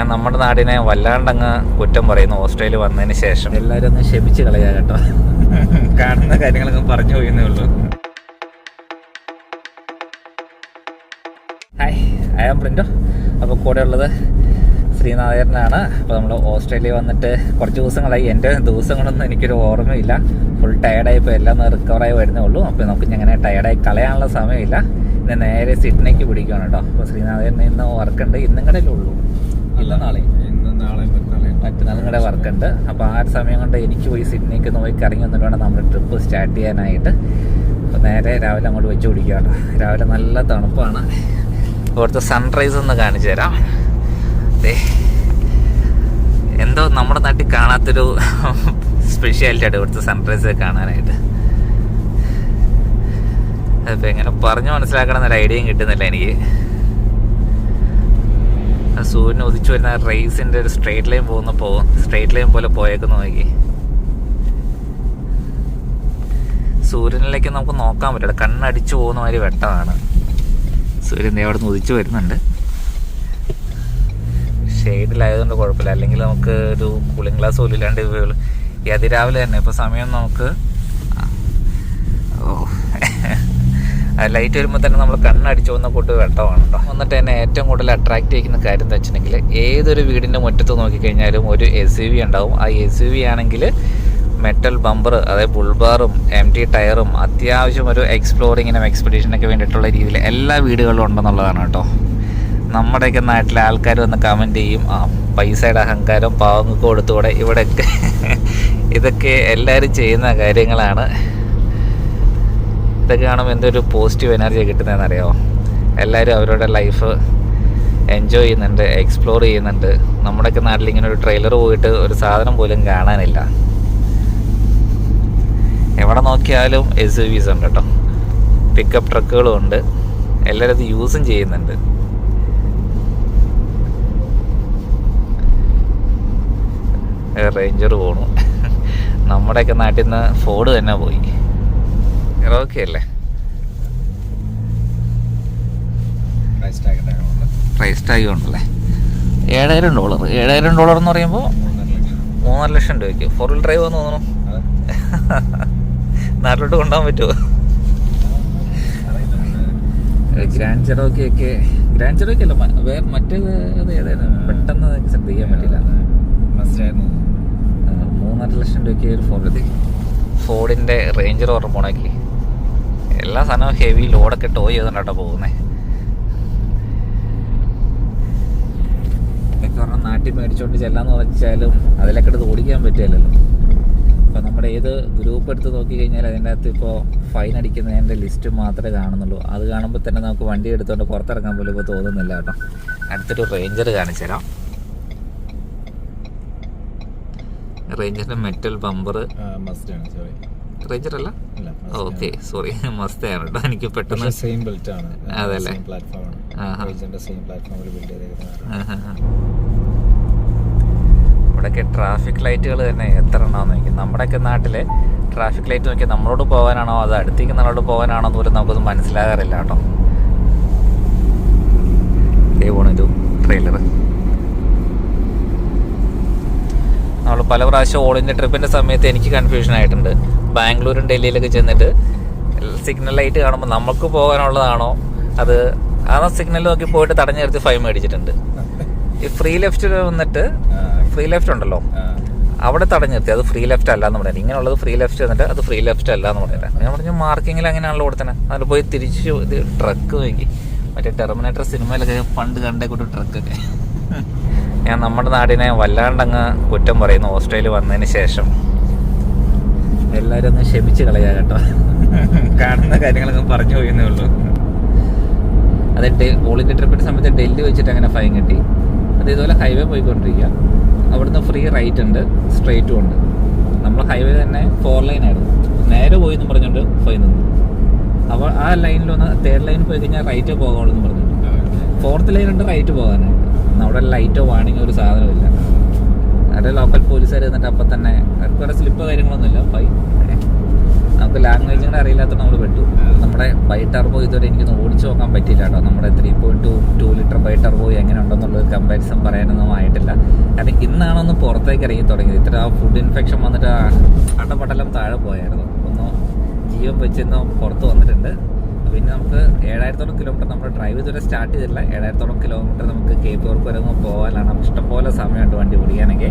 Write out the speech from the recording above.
ഞാൻ നമ്മുടെ നാടിനെ വല്ലാണ്ടങ്ങ് കുറ്റം പറയുന്നു. ഓസ്ട്രേലിയ വന്നതിന് ശേഷം. എല്ലാവരും ഒന്ന് ക്ഷമിച്ച് കളയാ കേട്ടോ. കാണുന്ന കാര്യങ്ങളൊക്കെ പറഞ്ഞു പോയെന്നേ ഉള്ളൂ. ഹായ് ഐ ആം പ്രിന്റോ അപ്പോൾ കൂടെ ഉള്ളത് ശ്രീനാഥേരനാണ് അപ്പോൾ നമ്മൾ ഓസ്ട്രേലിയ വന്നിട്ട് കുറച്ച് ദിവസങ്ങളായി. എന്റെ ദിവസങ്ങളൊന്നും എനിക്കൊരു ഓർമ്മയില്ല. ഫുൾ ടയർഡായിപ്പോൾ എല്ലാം റിക്കവറായി വരുന്നേ ഉള്ളൂ. അപ്പോൾ നമുക്ക് ഇങ്ങനെ ടയർഡായി കളയാനുള്ള സമയമില്ല. ഇന്ന് നേരെ സിഡ്നിക്ക് പിടിക്കുകയാണ് കേട്ടോ. അപ്പോൾ ശ്രീനാരായണൻ ഇന്ന് വർക്കുണ്ട് ഇന്നും കൂടെ ഉള്ളൂ. ഇല്ല നാളെ. ഇന്ന് നാളെ മറ്റന്നാളെ വർക്ക് ഉണ്ട് അപ്പോൾ ആ ഒരു സമയം കൊണ്ട് എനിക്ക് പോയി സിഡ്നിക്ക് നോക്കി പോയി കറങ്ങി വന്നിട്ട് വേണം നമ്മുടെ ട്രിപ്പ് സ്റ്റാർട്ട് ചെയ്യാനായിട്ട്. അപ്പോൾ നേരെ രാവിലെ അങ്ങോട്ട് വെച്ച് പിടിക്കുക കേട്ടോ രാവിലെ നല്ല തണുപ്പാണ്. ഇവിടുത്തെ സൺറൈസ് ഒന്ന് കാണിച്ചു തരാം. അതെ എന്തോ നമ്മുടെ നാട്ടിൽ കാണാത്തൊരു സ്പെഷ്യാലിറ്റി ആണ് ഇവിടുത്തെ സൺറൈസ് കാണാനായിട്ട്. അതിപ്പോൾ എങ്ങനെ പറഞ്ഞു മനസ്സിലാക്കണം എന്നൊരു ഐഡിയയും കിട്ടുന്നില്ല എനിക്ക്. സൂര്യൻ ഉദിച്ചു വരുന്ന റേസിന്റെ ഒരു സ്ട്രേറ്റ് ലൈൻ പോകുന്ന പോ സ്ട്രേറ്റ് ലൈൻ പോലെ പോയേക്കുന്ന നോക്കി. സൂര്യനിലേക്ക് നമുക്ക് നോക്കാൻ പറ്റില്ല. കണ്ണടിച്ചു പോകുന്ന മാതിരി വെട്ടമാണ്. സൂര്യൻ അവിടെ നിന്ന് ഉദിച്ചു വരുന്നുണ്ട്. ഷെയ്ഡിലായതുകൊണ്ട് കുഴപ്പമില്ല. അല്ലെങ്കിൽ നമുക്ക് ഒരു കൂളിംഗ് ഗ്ലാസ് പോലും ഇല്ലാണ്ട് അതിരാവിലെ തന്നെ. ഇപ്പോൾ സമയം നമുക്ക് ഓ. ലൈറ്റ് വരുമ്പോൾ തന്നെ നമ്മൾ കണ്ണടിച്ചു പോകുന്ന കൂട്ട് വെട്ടമാണ് കേട്ടോ എന്നിട്ട് എന്നെ ഏറ്റവും കൂടുതൽ അട്രാക്ട് ചെയ്യുന്ന കാര്യം എന്താ വെച്ചിട്ടുണ്ടെങ്കിൽ ഏതൊരു വീടിന്റെ മുറ്റത്ത് നോക്കിക്കഴിഞ്ഞാലും ഒരു എസ് യു വി ഉണ്ടാവും. ആ എസ് യു വി ആണെങ്കിൽ മെറ്റൽ ബമ്പർ അതായത് ബുൾബാറും എം ടി ടയറും അത്യാവശ്യം ഒരു എക്സ്പ്ലോറിങ്ങിനും എക്സ്പെഡീഷനൊക്കെ വേണ്ടിയിട്ടുള്ള രീതിയിൽ എല്ലാ വീടുകളിലും ഉണ്ടെന്നുള്ളതാണ് കേട്ടോ. നമ്മുടെയൊക്കെ നാട്ടിലെ ആൾക്കാർ വന്ന് കമന്റ് ചെയ്യും ആ പൈസയുടെ അഹങ്കാരം പാവങ്ങൾക്ക് കൊടുത്തുകൂടെ? ഇവിടെയൊക്കെ ഇതൊക്കെ എല്ലാവരും ചെയ്യുന്ന കാര്യങ്ങളാണ്. ഇതൊക്കെ കാണുമ്പോൾ എന്തൊരു പോസിറ്റീവ് എനർജി കിട്ടുന്നതെന്ന് അറിയാമോ എല്ലാവരും അവരുടെ ലൈഫ് എൻജോയ് ചെയ്യുന്നുണ്ട് എക്സ്പ്ലോർ ചെയ്യുന്നുണ്ട്. നമ്മുടെയൊക്കെ നാട്ടിൽ ഇങ്ങനെ ഒരു ട്രെയിലർ പോയിട്ട് ഒരു സാധനം പോലും കാണാനില്ല. എവിടെ നോക്കിയാലും എസ് യു വിസ് ഉണ്ട് കേട്ടോ. പിക്കപ്പ് ട്രക്കുകളും ഉണ്ട്. എല്ലാവരും അത് യൂസും ചെയ്യുന്നുണ്ട്. റേഞ്ചർ പോണു. നമ്മുടെയൊക്കെ നാട്ടിൽ നിന്ന് ഫോർഡ് തന്നെ പോയി. ഓക്കെ അല്ലേ പ്രൈസ് ടാഗ് ഉണ്ടല്ലേ? ഏഴായിരം ഡോളർ. ഏഴായിരം ഡോളർ എന്ന് പറയുമ്പോൾ മൂന്നര ലക്ഷം രൂപയ്ക്ക്. ഫോർ വീൽ ഡ്രൈവ് എന്ന് തോന്നുന്നു. നാട്ടിലോട്ട് കൊണ്ടുപോകാൻ പറ്റുമോ? ഗ്രാൻഡ് ചെറോക്കി ഒക്കെ. ഗ്രാൻഡ് ചെറോക്കി അല്ല വേറെ മറ്റേ അത് ഏതായിരുന്നു? പെട്ടെന്ന് ശ്രദ്ധിക്കാൻ പറ്റില്ല മൂന്നര ലക്ഷം രൂപയ്ക്ക് ഒരു ഫോർ ഫോർഡിന്റെ റേഞ്ചർ ഓർമ്മ പോണാക്കി എല്ലാ സാധനവും ഹെവി ലോഡൊക്കെ ടോ ചെയ്തോണ്ടാട്ടോ പോകുന്നേ. ഇതൊക്കെ നാട്ടിൽ മേടിച്ചോണ്ട് ചെല്ലാന്ന് വെച്ചാലും അതിലൊക്കെ എടുത്ത് ഓടിക്കാൻ പറ്റില്ലല്ലോ. അപ്പൊ നമ്മുടെ ഏത് ഗ്രൂപ്പ് എടുത്ത് നോക്കി കഴിഞ്ഞാൽ അതിന്റെ അകത്ത് ഇപ്പോൾ ഫൈൻ അടിക്കുന്നതിന്റെ ലിസ്റ്റ് മാത്രമേ കാണുന്നുള്ളൂ. അത് കാണുമ്പോൾ തന്നെ നമുക്ക് വണ്ടി എടുത്തോണ്ട് പുറത്തിറങ്ങാൻ പോലും ഇപ്പോൾ തോന്നുന്നില്ല കേട്ടോ. അടുത്തൊരു റേഞ്ചർ കാണിച്ചു തരാം. റേഞ്ചറിന്റെ മെറ്റൽ ബമ്പർ മസ്റ്റാണ് സോറി റേഞ്ചർ അല്ല? ഓക്കെ സോറി മസ്തയാണ് കേട്ടോ. എനിക്ക് പെട്ടെന്ന് സെയിം ബെൽറ്റ് ആണ്. അതല്ലേ? സെയിം പ്ലാറ്റ്ഫോം ആഹാ. ആണ് സെയിം പ്ലാറ്റ്ഫോമിൽ ബിൽഡ് ചെയ്തേക്കുന്നതാണ് ആഹാ. ഇവിടെയൊക്കെ ട്രാഫിക് ലൈറ്റുകൾ തന്നെ എത്ര എണ്ണമാണെന്ന് നോക്കി നമ്മുടെയൊക്കെ നാട്ടിലെ ട്രാഫിക് ലൈറ്റ് നോക്കി നമ്മളോട് പോകാനാണോ അത് അടുത്തേക്ക് നമ്മളോട് പോകാനാണോ എന്ന് പോലും നമുക്കൊന്നും മനസ്സിലാകാറില്ല കേട്ടോ. ഇതേ പോണൊരു ട്രെയിലർ നമ്മൾ പല പ്രാവശ്യം ഓൾ ഇന്ത്യ ട്രിപ്പിന്റെ സമയത്ത് എനിക്ക് കൺഫ്യൂഷൻ ആയിട്ടുണ്ട്. ബാംഗ്ലൂരും ഡൽഹിയിലൊക്കെ ചെന്നിട്ട് സിഗ്നൽ ലൈറ്റ് കാണുമ്പോൾ നമുക്ക് പോകാനുള്ളതാണോ? അത് ആ സിഗ്നൽ നോക്കി പോയിട്ട് തടഞ്ഞു നിർത്തി ഫൈൻ മേടിച്ചിട്ടുണ്ട്. ഈ ഫ്രീ ലെഫ്റ്റിൽ വന്നിട്ട് ഫ്രീ ലെഫ്റ്റ് ഉണ്ടല്ലോ. അവിടെ തടഞ്ഞു നിർത്തി. അത് ഫ്രീ ലെഫ്റ്റ് അല്ല എന്ന് പറയുന്നത് ഇങ്ങനെയുള്ളത് ഫ്രീ ലെഫ്റ്റ് എന്നിട്ട് അത് ഫ്രീ ലെഫ്റ്റ് അല്ല എന്ന് പറയുന്നത് ഞാൻ പറഞ്ഞു മാർക്കിങ്ങിൽ അങ്ങനെയാണല്ലോ കൊടുത്തത് അതിൽ പോയി തിരിച്ച് ഇത് ട്രക്ക് നോക്കി. മറ്റേ ടെർമിനേറ്റർ സിനിമയിലൊക്കെ പണ്ട് കണ്ടേ ട്രക്കൊക്കെ ഞാൻ നമ്മുടെ നാടിനെ വല്ലാണ്ടങ്ങ് കുറ്റം പറയുന്നു. ഓസ്ട്രേലിയ വന്നതിന് ശേഷം. എല്ലാവരും ഒന്ന് ക്ഷമിച്ച് കളയാ കേട്ടോ. കാണുന്ന കാര്യങ്ങളൊക്കെ പറഞ്ഞു പോയെന്നേ ഉള്ളൂ. അത് ഓൾ ഇന്ത്യ ട്രിപ്പിന്റെ സമയത്ത് ഡൽഹി വെച്ചിട്ട് അങ്ങനെ ഫൈൻ കിട്ടി. അത് ഇതുപോലെ ഹൈവേ പോയിക്കൊണ്ടിരിക്കുക. അവിടുന്ന് ഫ്രീ റൈറ്റ് ഉണ്ട് സ്ട്രെയിറ്റും ഉണ്ട്. നമ്മൾ ഹൈവേ തന്നെ ഫോർ ലൈൻ ആയിരുന്നു. നേരെ പോയി എന്ന് പറഞ്ഞുകൊണ്ട് ഫൈൻ നിന്നു. അപ്പോൾ ആ ലൈനിൽ ഒന്ന് തേർഡ് ലൈനിൽ പോയി കഴിഞ്ഞാൽ റൈറ്റ് പോകാവുള്ളൂ എന്ന് പറഞ്ഞു. ഫോർത്ത് ലൈൻ ഉണ്ട് റൈറ്റ് പോകാനായിട്ട് അവിടെ ലൈറ്റോ വാണിങ്ങോ ഒരു സാധനമില്ല അവിടെ ലോക്കൽ പോലീസുകാർ എന്നിട്ട് അപ്പം തന്നെ അവർക്ക് സ്ലിപ്പ് കാര്യങ്ങളൊന്നുമില്ല. ഫൈൻ നമുക്ക് ലാംഗ്വേജ് കൂടെ അറിയില്ലാത്തതുകൊണ്ട് നമ്മൾ പെട്ടു. നമ്മുടെ ബൈ ടർബോ ഇതുവരെ എനിക്കൊന്ന് ഓടിച്ചു നോക്കാൻ പറ്റിയില്ല കേട്ടോ. നമ്മുടെ three point two two litre by turbo എങ്ങനെ ഉണ്ടെന്നുള്ളത് കമ്പാരിസൺ പറയാനൊന്നും ആയിട്ടില്ല. കാരണം ഇന്നാണൊന്ന് പുറത്തേക്ക് ഇറങ്ങി തുടങ്ങിയത്. ഇത്ര ആ ഫുഡ് ഇൻഫെക്ഷൻ വന്നിട്ട് അടപടലം താഴെ പോയായിരുന്നു. ഒന്ന് ജീവൻ വെച്ചെന്നോ പുറത്ത് വന്നിട്ടുണ്ട്. പിന്നെ നമുക്ക് ഏഴായിരത്തോളം കിലോമീറ്റർ നമ്മൾ ഡ്രൈവ് ഇതുവരെ സ്റ്റാർട്ട് ചെയ്തിട്ടില്ല. ഏഴായിരത്തോളം കിലോമീറ്റർ നമുക്ക് കേപ്പ് വർക്ക് വരെ പോകാനാണ് ഇഷ്ടംപോലെ സമയമുണ്ട് വണ്ടി ഓടിക്കാനൊക്കെ.